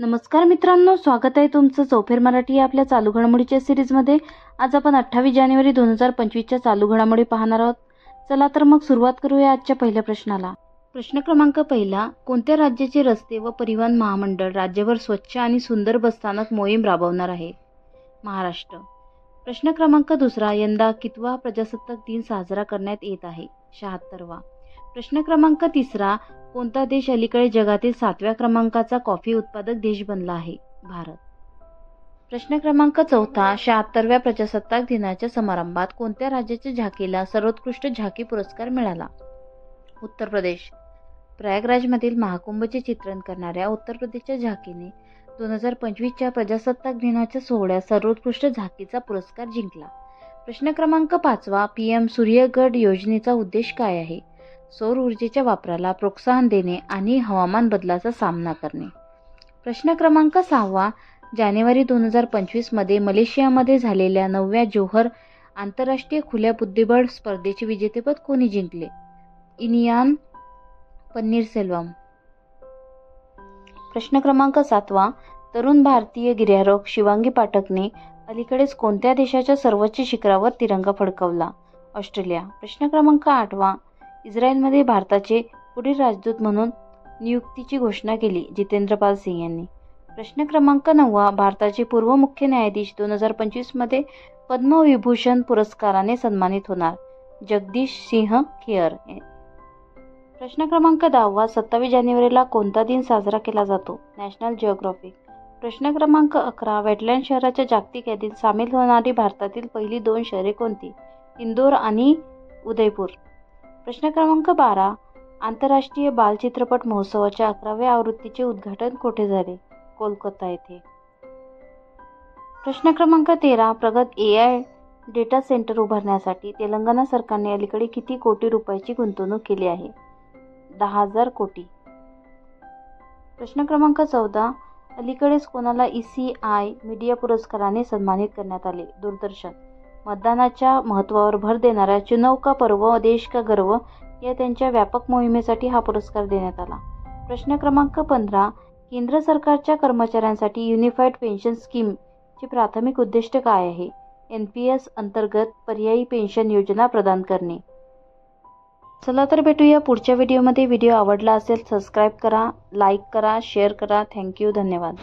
नमस्कार मित्रांनो स्वागत आहे तुमचं चौफेर मराठी या आपल्या चालू घडामोडीच्या सिरीजमध्ये. आज आपण अठ्ठावीस जानेवारी दोन हजार पंचवीसच्या चालू घडामोडी पाहणार आहोत. चला तर मग सुरुवात करूया आजच्या पहिल्या प्रश्नाला. प्रश्न क्रमांक पहिला कोणत्या राज्याचे रस्ते व परिवहन महामंडळ राज्यभर स्वच्छ आणि सुंदर बसस्थानक मोहीम राबवणार आहे? महाराष्ट्र. प्रश्न क्रमांक दुसरा यंदा कितवा प्रजासत्ताक दिन साजरा करण्यात येत आहे? शहात्तरवा. प्रश्न क्रमांक तिसरा कोणता देश अलीकडे जगातील सातव्या क्रमांकाचा कॉफी उत्पादक देश बनला आहे? भारत. प्रश्न क्रमांक चौथा शहात्तरव्या प्रजासत्ताक दिनाच्या समारंभात कोणत्या राज्याच्या झाकीला सर्वोत्कृष्ट झाकी पुरस्कार मिळाला? उत्तर प्रदेश. प्रयागराजमधील महाकुंभचे चित्रण करणाऱ्या उत्तर प्रदेशच्या झाकीने दोन हजार पंचवीसच्या प्रजासत्ताक दिनाच्या सोहळ्यात सर्वोत्कृष्ट झाकीचा पुरस्कार जिंकला. प्रश्न क्रमांक पाचवा पी एम सूर्यगड योजनेचा उद्देश काय आहे? सौर ऊर्जेच्या वापराला प्रोत्साहन देणे आणि हवामान बदलाचा सामना करणे. प्रश्न क्रमांक सहावा जानेवारी दोन हजार पंचवीसमध्ये मलेशियामध्ये झालेल्या नवव्या जोहर आंतरराष्ट्रीय खुल्या बुद्धिबळ स्पर्धेचे विजेतेपद कोणी जिंकले? इनियान पन्नीरसेल्वम. प्रश्न क्रमांक सातवा तरुण भारतीय गिर्यारोहक शिवांगी पाठकने अलीकडेच कोणत्या देशाच्या सर्वोच्च शिखरावर तिरंगा फडकवला? ऑस्ट्रेलिया. प्रश्न क्रमांक आठवा इस्रायलमध्ये भारताचे पुढील राजदूत म्हणून नियुक्तीची घोषणा केली जितेंद्रपाल सिंग यांनी. प्रश्न क्रमांक नववा भारताचे पूर्व मुख्य न्यायाधीश दोन हजार पंचवीसमध्ये पद्मविभूषण पुरस्काराने सन्मानित होणार जगदीश सिंह खेअर प्रश्न क्रमांक दहावा सत्तावीस जानेवारीला कोणता दिन साजरा केला जातो? National Geographic. प्रश्न क्रमांक अकरा वेटलँड शहराच्या जागतिक यादीत सामील होणारी भारतातील पहिली दोन शहरे कोणती? इंदोर आणि उदयपूर. प्रश्न क्रमांक बारा आंतरराष्ट्रीय बालचित्रपट महोत्सवाच्या अकराव्या आवृत्तीचे उद्घाटन कोठे झाले? कोलकाता येथे. प्रश्न क्रमांक तेरा प्रगत ए आय डेटा सेंटर उभारण्यासाठी तेलंगणा सरकारने अलीकडे किती कोटी रुपयाची गुंतवणूक केली आहे? दहा हजार कोटी. प्रश्न क्रमांक चौदा अलीकडेच कोणाला ई सी आय मीडिया पुरस्काराने सन्मानित करण्यात आले? दूरदर्शन. मतदानाच्या महत्त्वावर भर देणाऱ्या चुनाव का पर्व देश का गर्व या त्यांच्या व्यापक मोहिमेसाठी हा पुरस्कार देण्यात आला. प्रश्न क्रमांक पंधरा केंद्र सरकारच्या कर्मचाऱ्यांसाठी युनिफाईड पेन्शन स्कीमचे प्राथमिक उद्दिष्ट काय आहे? एन पी एस अंतर्गत पर्यायी पेन्शन योजना प्रदान करणे. चला तर भेटूया पुढच्या व्हिडिओमध्ये व्हिडिओ आवडला असेल सबस्क्राईब करा लाईक करा शेअर करा. थँक्यू धन्यवाद.